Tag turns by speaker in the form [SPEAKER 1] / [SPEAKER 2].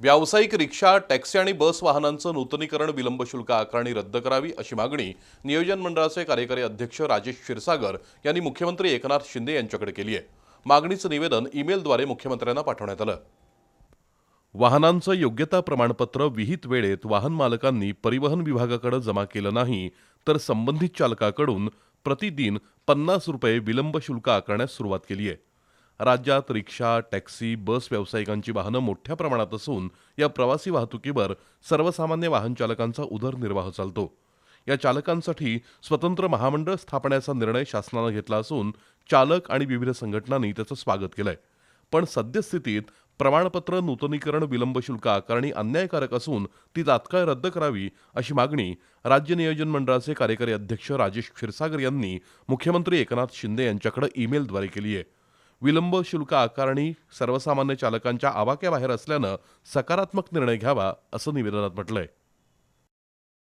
[SPEAKER 1] व्यावसायिक rickshaw taxi आणि बस वाहनांचं नूतनीकरण विलंब शुल्क आकारणी रद्द करावी अशी मागणी नियोजन मंडळाचे कार्यकारी अध्यक्ष राजेश क्षीरसागर यांनी मुख्यमंत्री एकनाथ शिंदे यांच्याकडे केली आहे. मागणीचं निवेदन ईमेलद्वारे मुख्यमंत्र्यांना पाठवण्यात आलं. वाहनांचं योग्यता प्रमाणपत्र विहित वेळेत वाहन मालकांनी परिवहन विभागाकडे जमा केलं नाही तर संबंधित चालकाकडून प्रतिदिन पन्नास रुपये विलंब शुल्क आकारण्यास सुरुवात केली आहे. राज्यात रिक्षा टॅक्सी बस व्यावसायिकांची वाहनं मोठ्या प्रमाणात असून या प्रवासी वाहतुकीवर सर्वसामान्य वाहन चालकांचा उदरनिर्वाह चालतो. या चालकांसाठी स्वतंत्र महामंडळ स्थापण्याचा निर्णय शासनानं घेतला असून चालक आणि विविध संघटनांनी त्याचं स्वागत केलंय. पण सद्यस्थितीत प्रमाणपत्र नूतनीकरण विलंब शुल्क आकारणी अन्यायकारक असून ती तात्काळ रद्द करावी अशी मागणी राज्य नियोजन मंडळाचे कार्यकारी अध्यक्ष राजेश क्षीरसागर यांनी मुख्यमंत्री एकनाथ शिंदे यांच्याकडे ईमेलद्वारे केली आहे विलंब शुल्क आकारणी सर्वसामान्य चालकांच्या आवाक्याबाहेर असल्यानं सकारात्मक निर्णय घ्यावा असं निवेदनात म्हटलंय.